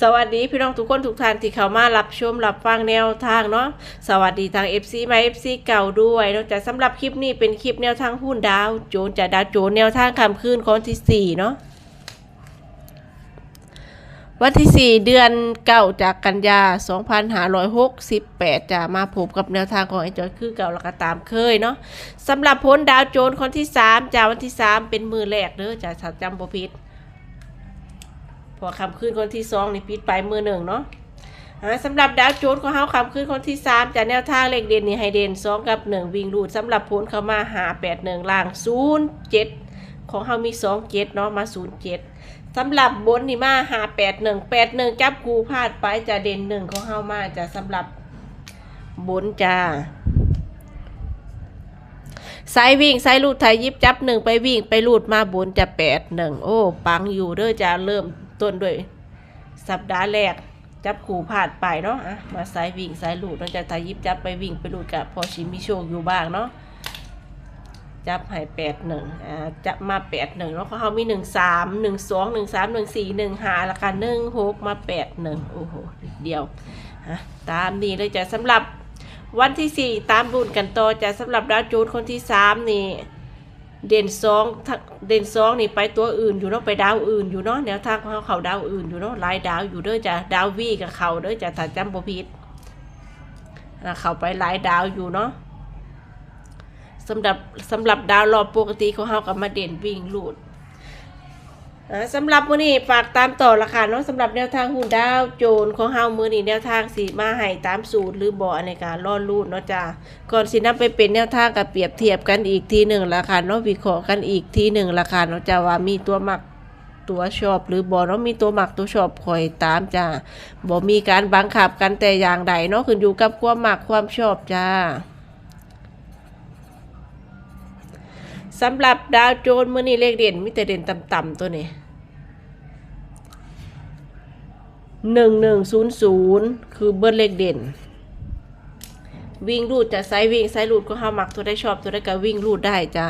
สวัสดีพี่น้องทุกคนทุกท่านที่เข้ามารับชมรับฟังแนวทางเนาะสวัสดีทาง FC มา FC เก่าด้วยนอกจากสำหรับคลิปนี้เป็นคลิปแนวทางหุ้นดาว โจนจากดาวโจนแนวทางคำคืนของที่4เนาะวันที่ 4 เดือนเก้าจากกันยา 2568 จะมาพบกับแนวทางของไอจอยคือเก่าแล้วก็ตามเคยเนาะสำหรับผลดาวโจนคนที่ 3จากวันที่ 3 เป็นมือแรกเด้อจะถ้าจำบ่ผิด พอคำขึ้นคนที่สองนี่ปิดไปมือหนึ่งเนาะอ่าสำหรับดาวโจนของเฮาคำขึ้นคนที่สามจากแนวทางเลขเด่นนี่ให้เด่นสองกับหนึ่งวิ่งรูดสำหรับผลเข้ามาหาแปดหนึ่งล่างศูนย์เจ็ดของเฮามีสองเจ็ดเนาะมาศูนย์เจ็ดสำหรับบนนี่มาหาแปดหนึ่งแปดหนึ่งจับกูพลาดไปจะเด่นหนึ่งของเฮามาจะสำหรับบนจ้าสายวิ่งสายลูดไทยยิบจับหนึ่งไปวิ่งไปลูดมาบนจะแปดหนึ่งโอ้ ปังอยู่เด้อจะเริ่ม ต้นด้วย สัปดาห์แรก จับขู่ผ่านไปเนาะอะมาสายวิ่งสายลูดเราจะทยยิบจับไปวิ่งไปลูดกับพอชิมีโชคอยู่บ้างเนาะจับให้แปดหนึ่งอ่าจับมาแปดหนึ่งแล้วเขามีหนึ่งสามหนึ่งสองหนึ่งสามหนึ่งสี่หนึ่งห้าล้วกันหนึ่งหกมาแปดหนึ่งโอ้โหเดียวฮะตามนี้เลยจะสำหรับวันที่สี่ตามรุ่นกันต่อจะสำหรับดาวจูนคนที่สามนี่ เด่นสองทั้งเด่นสองนี่ไปตัวอื่นอยู่เนาะไปดาวอื่นอยู่เนาะแนวทางของเขาเขาดาวอื่นอยู่เนาะลายดาวอยู่เด้อจ้ะดาววีกับเขาเด้อจ้ะถ้าจำบ่ผิดนะเขาไปหลายดาวอยู่เนาะสำหรับสำหรับดาวรอบปกติของเขากับมาเด่นวิ่งลูด สำหรับมื้อนี้ฝากตามต่อละค่ะเนาะสำหรับแนวทางหุ้นดาวโจนของเฮามื้อนี้แนวทางสีมาให้ตามสูตรหรือบ่ในการล่อรูดเนาะจ้าก่อนสินำไปเป็นแนวทางกับเปรียบเทียบกันอีกทีหนึ่งละค่ะเนาะวิเคราะห์กันอีกทีหนึ่งละค่ะเนาะจ้าว่ามีตัวมักตัวชอบหรือบ่เนาะมีตัวหมักตัวชอบคอยตามจ้าบ่มีการบังคับกันแต่อย่างใดเนาะขึ้นอยู่กับความหมักความชอบจ้า สำหรับดาวโจนมื้อนี้เลขเด่นมีแต่เด่นต่ำๆตัวนี้หนึ่งหนึ่งศูนย์ศูนย์คือเบิร์เลขเด่น วิ่งรูดจะไซวิ่งไซรูดก็ห้ามักตัวได้ชอบตัวได้ก็วิ่งรูดได้จ้า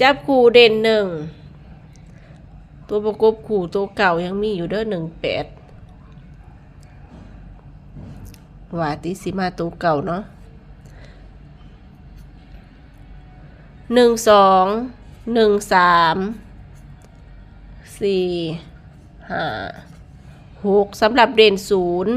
จับคู่เด่นหนึ่งตัวประกบคู่ตัวเก่ายังมีอยู่เด้อหนึ่งแปด ว่าติสิมาตัวเก่าเนาะหนึ่งสองหนึ่งสามสี่ห้าหกสำหรับเด่นศูนย์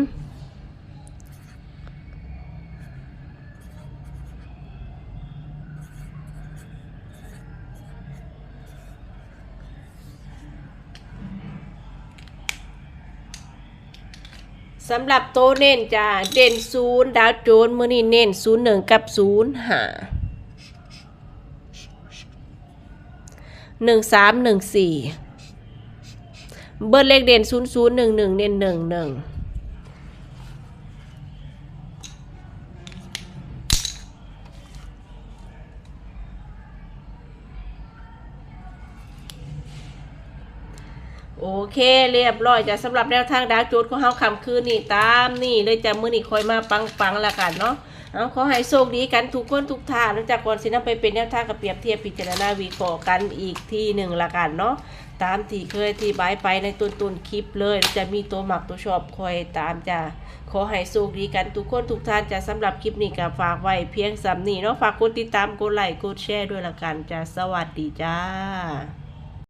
สำหรับโตเน้นจะเด่นศูนย์ดาวโจนมือนี่เน้นศูนย์หนึ่งกับศูนย์ห้าหนึ่งสามหนึ่งสี่เบอร์เลขเด่นศูนย์ศูนย์หนึ่งหนึ่งเด่นหนึ่งหนึ่ง โอเคเรียบร้อยจ้ะสำหรับแนวทางดาวโจดของเฮาคำคืนนี่ตามนี่เลยจะมื้อนี้คอยมาปังๆแล้วกันเนาะเอาขอให้โชคดีกันทุกคนทุกท่านแล้วจากก่อนสินำไปเป็นแนวทางกับเปรียบเทียบพิจารณาวิเคราะห์กันอีกที่หนึ่งละกันเนาะตามที่เคยอธิบายไปในต้นต้นคลิปเลยจะมีตัวหมักตัวชอบคอยตามจ้ะขอให้โชคดีกันทุกคนทุกท่านจะสำหรับคลิปนี้ก็ฝากไว้เพียงสำนี้เนาะฝากกดติดตามกดไลค์กดแชร์ด้วยละกันจ้ะสวัสดีจ้า